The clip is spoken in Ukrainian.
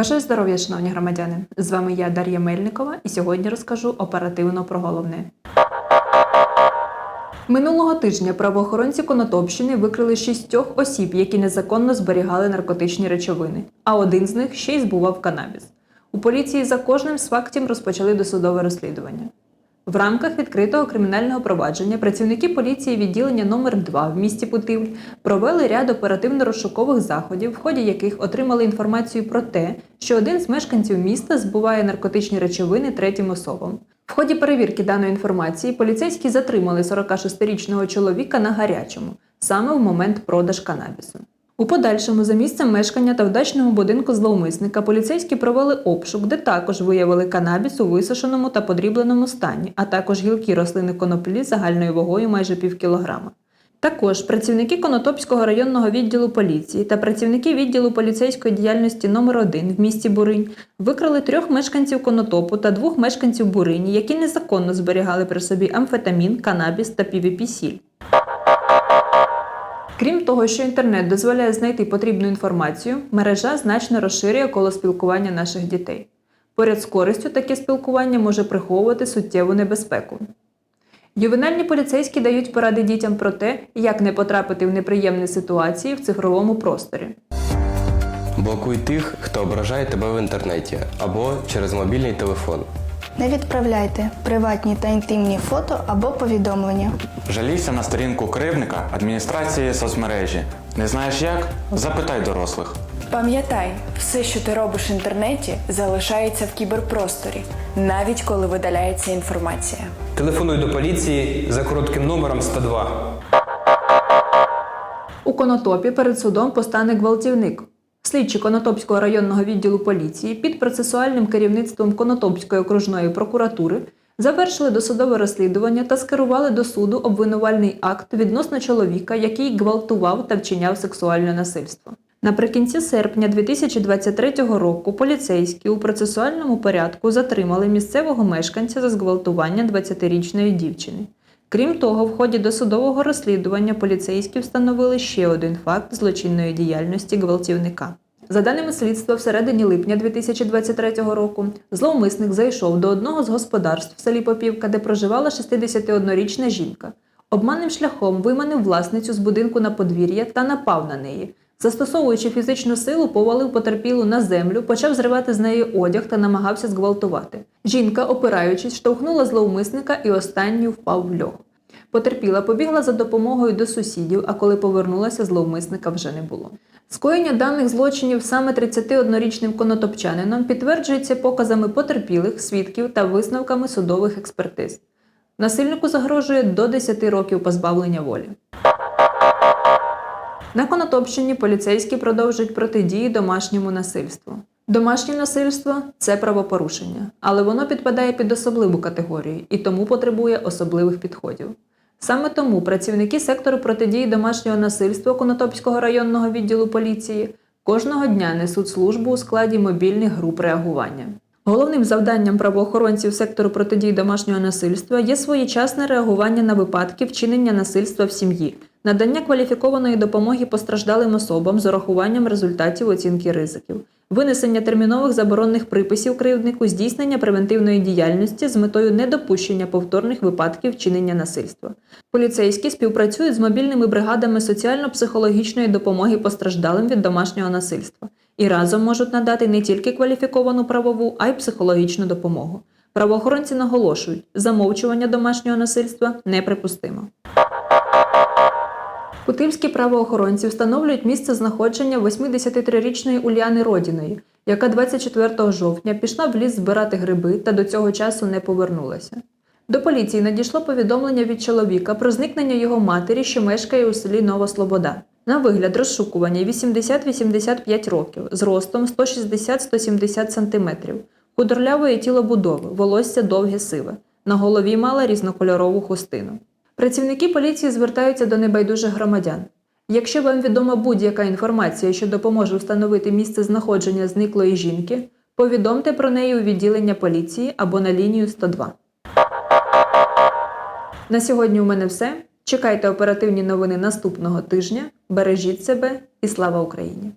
Бажаю здоров'я, шановні громадяни! З вами я Дар'я Мельникова, і сьогодні розкажу оперативно про головне. Минулого тижня правоохоронці Конотопщини викрили шістьох осіб, які незаконно зберігали наркотичні речовини, а один з них ще й збував канабіс. У поліції за кожним з фактів розпочали досудове розслідування. В рамках відкритого кримінального провадження працівники поліції відділення номер 2 в місті Путивль провели ряд оперативно-розшукових заходів, в ході яких отримали інформацію про те, що один з мешканців міста збуває наркотичні речовини третім особам. В ході перевірки даної інформації поліцейські затримали 46-річного чоловіка на гарячому, саме в момент продаж канабісу. У подальшому за місцем мешкання та вдачного будинку зловмисника поліцейські провели обшук, де також виявили канабіс у висушеному та подрібленому стані, а також гілки рослини коноплі загальною вагою майже пів кілограма. Також працівники Конотопського районного відділу поліції та працівники відділу поліцейської діяльності номер 1 в місті Буринь викрали трьох мешканців Конотопу та двох мешканців Бурині, які незаконно зберігали при собі амфетамін, канабіс та PVP-сіль. Крім того, що інтернет дозволяє знайти потрібну інформацію, мережа значно розширює коло спілкування наших дітей. Поряд з користю таке спілкування може приховувати суттєву небезпеку. Ювенальні поліцейські дають поради дітям про те, як не потрапити в неприємні ситуації в цифровому просторі. Блокуй тих, хто ображає тебе в інтернеті або через мобільний телефон. Не відправляйте приватні та інтимні фото або повідомлення. Жалійся на сторінку кривника адміністрації соцмережі. Не знаєш як? Запитай дорослих. Пам'ятай, все, що ти робиш в інтернеті, залишається в кіберпросторі, навіть коли видаляється інформація. Телефонуй до поліції за коротким номером 102. У Конотопі перед судом постане гвалтівник. Слідчі Конотопського районного відділу поліції під процесуальним керівництвом Конотопської окружної прокуратури завершили досудове розслідування та скерували до суду обвинувальний акт відносно чоловіка, який гвалтував та вчиняв сексуальне насильство. Наприкінці серпня 2023 року поліцейські у процесуальному порядку затримали місцевого мешканця за зґвалтування 20-річної дівчини. Крім того, в ході досудового розслідування поліцейські встановили ще один факт злочинної діяльності гвалтівника. За даними слідства, всередині липня 2023 року зловмисник зайшов до одного з господарств в селі Попівка, де проживала 61-річна жінка. Обманним шляхом виманив власницю з будинку на подвір'я та напав на неї. Застосовуючи фізичну силу, повалив потерпілу на землю, почав зривати з неї одяг та намагався зґвалтувати. Жінка, опираючись, штовхнула зловмисника і останній впав в льох. Потерпіла побігла за допомогою до сусідів, а коли повернулася, зловмисника вже не було. Скоєння даних злочинів саме 31-річним конотопчанином підтверджується показами потерпілих, свідків та висновками судових експертиз. Насильнику загрожує до 10 років позбавлення волі. На Конотопщині поліцейські продовжують протидії домашньому насильству. Домашнє насильство це правопорушення, але воно підпадає під особливу категорію і тому потребує особливих підходів. Саме тому працівники сектору протидії домашнього насильства Конотопського районного відділу поліції кожного дня несуть службу у складі мобільних груп реагування. Головним завданням правоохоронців сектору протидії домашнього насильства є своєчасне реагування на випадки вчинення насильства в сім'ї, надання кваліфікованої допомоги постраждалим особам з урахуванням результатів оцінки ризиків, винесення термінових заборонних приписів кривднику, здійснення превентивної діяльності з метою недопущення повторних випадків вчинення насильства. Поліцейські співпрацюють з мобільними бригадами соціально-психологічної допомоги постраждалим від домашнього насильства і разом можуть надати не тільки кваліфіковану правову, а й психологічну допомогу. Правоохоронці наголошують, замовчування домашнього насильства неприпустимо. Путивські правоохоронці встановлюють місце знаходження 83-річної Уляни Родіної, яка 24 жовтня пішла в ліс збирати гриби та до цього часу не повернулася. До поліції надійшло повідомлення від чоловіка про зникнення його матері, що мешкає у селі Нова Слобода. На вигляд розшукування 80-85 років, з ростом 160-170 см, худорлявої тілобудови, волосся довге сиве. На голові мала різнокольорову хустину. Працівники поліції звертаються до небайдужих громадян. Якщо вам відома будь-яка інформація, що допоможе встановити місце знаходження зниклої жінки, повідомте про неї у відділення поліції або на лінію 102. На сьогодні у мене все. Чекайте оперативні новини наступного тижня. Бережіть себе і слава Україні!